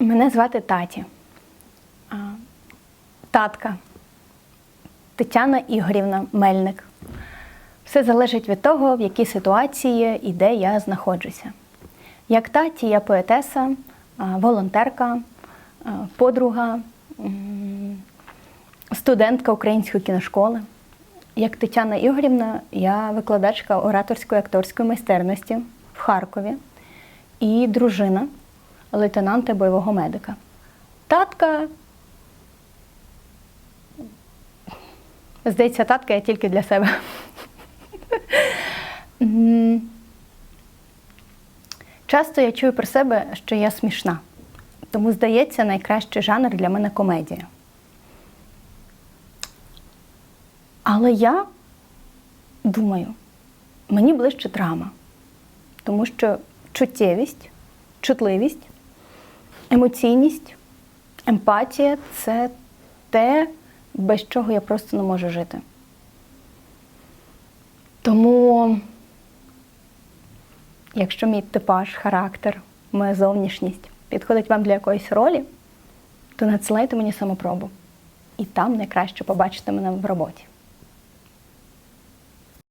Мене звати Таті. Татка. Тетяна Ігорівна Мельник. Все залежить від того, в якій ситуації і де я знаходжуся. Як таті, я поетеса, волонтерка, подруга, студентка української кіношколи. Як Тетяна Ігорівна, я викладачка ораторської акторської майстерності в Харкові і дружина лейтенанта бойового медика. Татка. Здається, татка я тільки для себе. Часто я чую про себе, що я смішна. Тому, здається, найкращий жанр для мене комедія. Але я думаю, мені ближче драма, тому що чуттєвість, чутливість, емоційність, емпатія це те, без чого я просто не можу жити. Тому, якщо мій типаж, характер, моя зовнішність підходить вам для якоїсь ролі, то надсилайте мені самопробу. І там найкраще побачите мене в роботі.